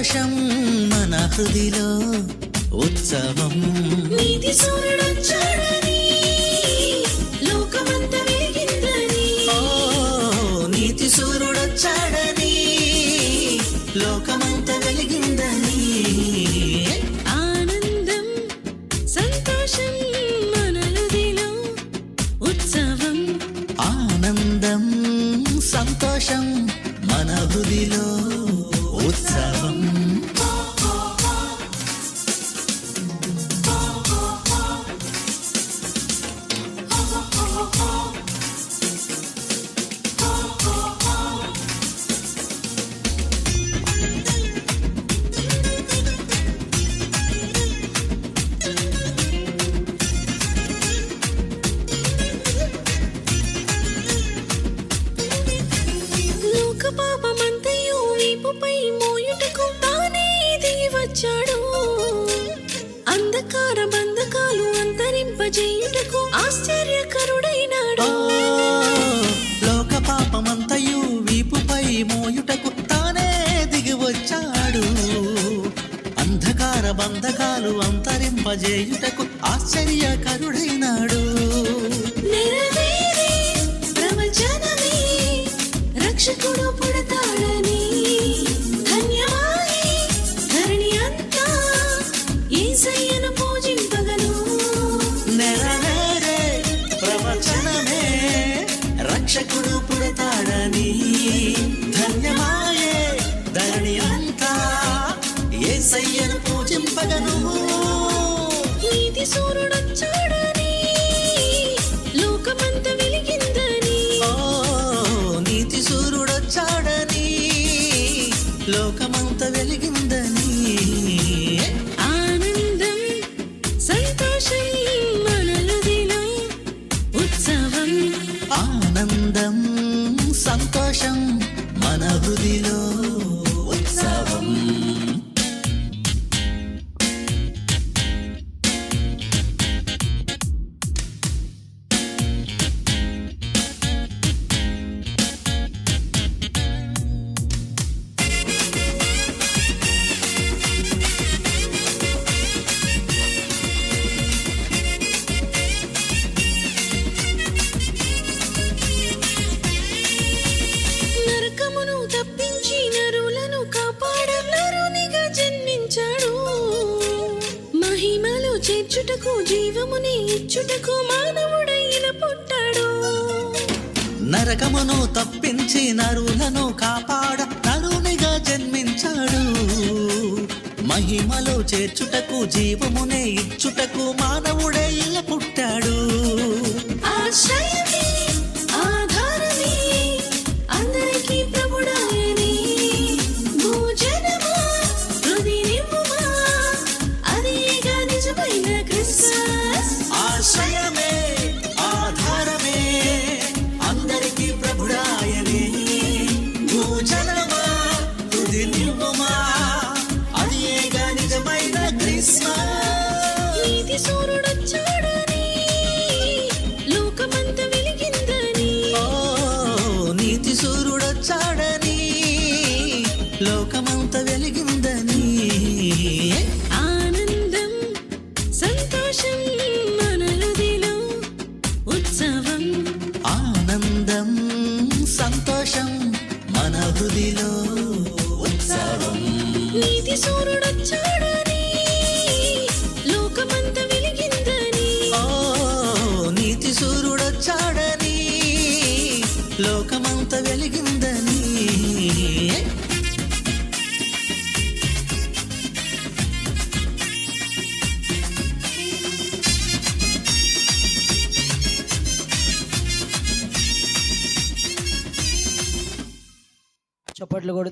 హృదిలో ఉత్సవం. నీతి సూర్యుడొచ్చాడని లోకమంతా వెలిగిందని. ఓ నీతి సూర్యుడొచ్చాడని లోకమంత వెలిగిందని. ఆనందం సంతోషం మనలుదిలో ఉత్సవం. ఆనందం సంతోషం మన హృదిలో ఉత్సవం. దిగి అంధకార బంధకాలు అంతరింపజేయుటకు ఆశ్చర్యకరుడైనాడు. లోక పాపమంతయు వీపుపై మోయుటకు తానే దిగి వచ్చాడు అంధకార బంధకాలు అంతరింపజేయుటకు ఆశ్చర్యకరుడైనాడు. ధన్యమాయే ధరణి అంతా. ఏసయ్యను పూజింపగను నీతి సూర్యుడొచ్చాడని లోకమంత వెలిగిందని. ఓ నీతి సూర్యుడొచ్చాడని లోకమంత వెలిగిందని. ఆనందం సంతోషం మనలుదిలో ఉత్సవం. ఆనందం. సంతోషం మన హృదిలో. మహిమలు జీవముని ఇచ్చుటకు మానవుడైన పుట్టాడు. నరకమును తప్పించి నరులను కాపాడ నరునిగా జన్మించాడు. మహిమలో చేర్చుటకు జీవమునే ఇచ్చుటకు మానవుడే లోకమంత వెలిగిందని ఆనందం సంతోషం మనలుదిలో ఉత్సవం. ఆనందం సంతోషం మన హృదిలో ఉత్సవం. నీతి సూర్యుడొచ్చాడని లోకమంత వెలిగిందని. ఓ నీతి సూర్యుడొచ్చాడని లోకమంత వెలిగిందని. por lo